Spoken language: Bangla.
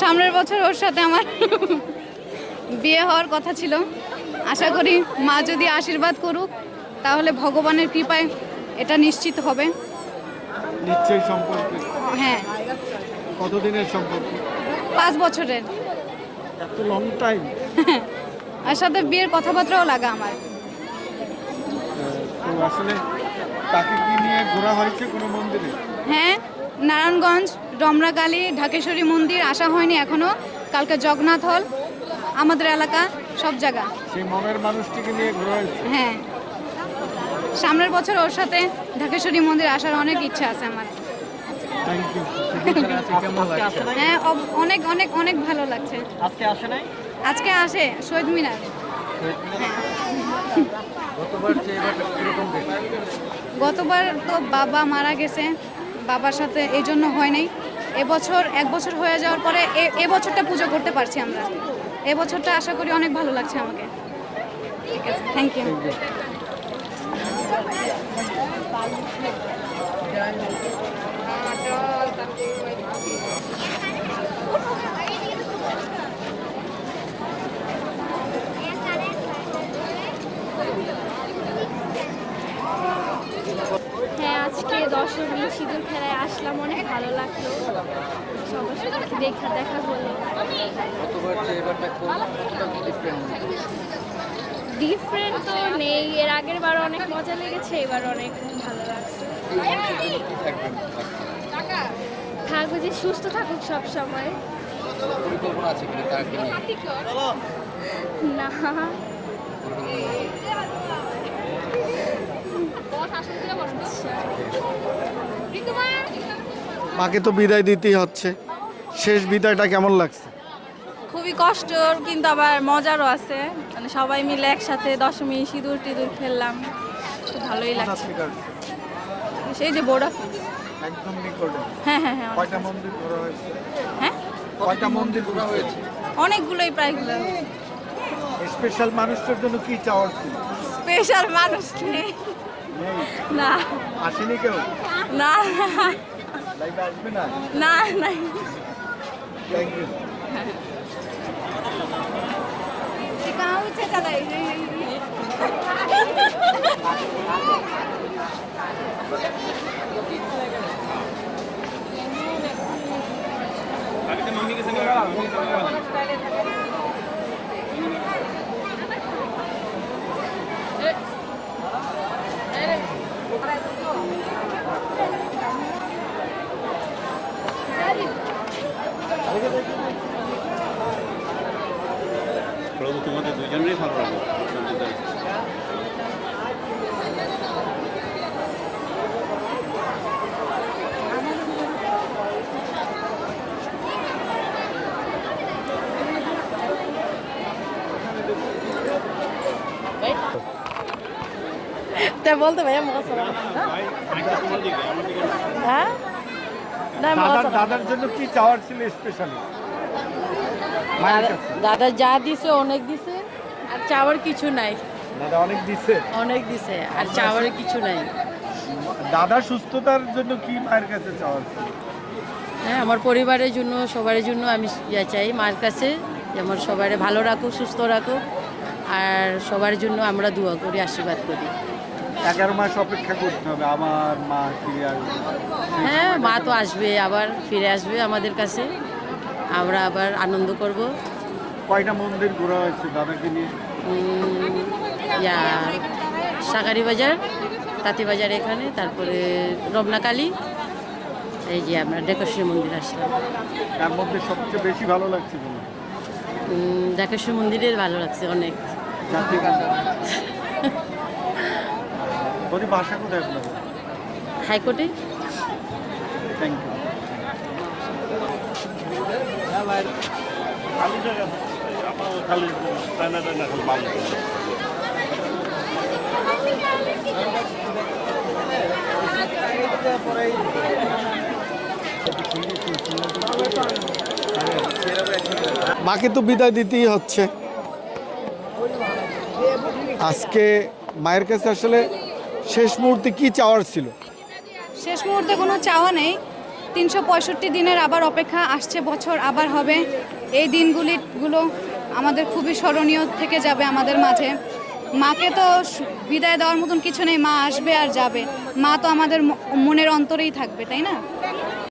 সামনের বছর ওর সাথে আমার বিয়ে হওয়ার কথা ছিল। আশা করি মা যদি আশীর্বাদ করুক তাহলে ভগবানের কৃপায় এটা নিশ্চিত হবে। নিশ্চয়ই সম্পর্কে। হ্যাঁ। কতদিনের সম্পর্ক? পাঁচ বছরের। এত লং টাইম আর সাথে বিয়ের কথাবার্তাও লাগা আমার। আসলে তাকে কি নিয়ে ঘোরা হয়েছে কোনো মন্দিরে? হ্যাঁ নারায়ণগঞ্জ ডমরাকালী ঢাকেশ্বরী মন্দির আসা হয়নি এখনও। কালকে জগন্নাথ হল আমাদের এলাকা সব জায়গা। সেই মনের মানুষটিকে নিয়ে হ্যাঁ। সামনের বছর ওর সাথে ঢাকেশ্বরী মন্দির আসার অনেক ইচ্ছা আছে আমার। হ্যাঁ অনেক অনেক অনেক ভালো লাগছে। আজকে আসে নাই? আজকে আসে শহীদ মিনার। গতবার তো বাবা মারা গেছে বাবার সাথে এই জন্য হয় নাই। এবছর, এক বছর হয়ে যাওয়ার পরে এ- এবছরটা পুজো করতে পারছি আমরা। এবছরটা আশা করি অনেক ভালো লাগছে আমাকে। ঠিক আছে থ্যাংক ইউ হ্যাঁ দশমী সিঁদুর খেলায় আসলাম অনেক ভালো লাগল। সবার সাথে দেখা দেখা হলো। ডিফারেন্ট তো নেই এর আগের বার অনেক মজা লেগেছে এবার অনেক ভালো লাগছে। থাকব যে সুস্থ থাকুক সব সময়। না। মাকে তো বিদায় দিতেই হচ্ছে। শেষ বিদায়টা কেমন লাগছে? খুবই কষ্টর কিন্তু আবার মজারও আছে। মানে সবাই মিলে একসাথে দশমী সিঁদুর টিঁদুর খেললাম। খুব ভালোই লাগছে। সেই যে বোর্ড অফিস একদম নিকটে। হ্যাঁ হ্যাঁ হ্যাঁ কয়টা মন্দির ঘোরা হয়েছে? হ্যাঁ? কয়টা মন্দির ঘোরা হয়েছে? অনেকগুলোই প্রায় স্পেশাল মানুষটার জন্য কি চাওয়ার স্পেশাল মানুষ নেই না। আসেনি কেউ? না। লাইভে আসবে না? না না। থ্যাংক ইউ প্রভু তোমাদের দুজনেরই ভালো লাগবে তা বলতে ভাইয়া মুখস্থ হ্যাঁ? দাদার দাদার জন্য কি চাওয়ার ছিল স্পেশালি দাদা যা দিছে অনেক দিছে আর চাওয়ার কিছু নাই। দাদা অনেক দিচ্ছে অনেক দিছে আর চাওয়ার কিছু নাই। দাদা সুস্থতার জন্য কি মায়ের কাছে চাওয়ার ছিল? হ্যাঁ আমার পরিবারের জন্য সবার জন্য আমি ইয়া চাই মার কাছে যেমন সবাই ভালো রাখুক সুস্থ রাখুক আর সবার জন্য আমরা দোয়া করি আশীর্বাদ করি। এগারো মাস অপেক্ষা করতে হবে আমার মা ফিরে আসবে। হ্যাঁ মা তো আসবে আবার ফিরে আসবে আমাদের কাছে। আমরা আবার আনন্দ করব। কয়টা মন্দির ঘোরা হয়েছে দাদাকে নিয়ে? ইয়া সাকারি বাজার তাঁতি বাজার এখানে তারপরে রমনাকালী এই যে আমরা ডেকেশ্বরী মন্দির আসলাম। তার মধ্যে সবচেয়ে বেশি ভালো লাগছে কোন উম, ঢাকেশ্বর মন্দিরে ভালো লাগছে অনেক। বলি ভাষা কোথায় আপনাদের হাইকোর্টে? থ্যাংক ইউ মাকে তো বিদায় দিতেই হচ্ছে। আজকে মায়ের কাছে আসলে শেষ মুহূর্তে কি চাওয়ার ছিল? শেষ মুহূর্তে কোনো চাওয়া নেই। তিনশো পঁয়ষট্টি দিনের আবার অপেক্ষা আসছে, বছর আবার হবে। এই দিনগুলিগুলো আমাদের খুবই স্মরণীয় থেকে যাবে আমাদের মাঝে। মাকে তো বিদায় দেওয়ার মতন কিছু নেই, মা আসবে আর যাবে। মা তো আমাদের মনের অন্তরেই থাকবে, তাই না?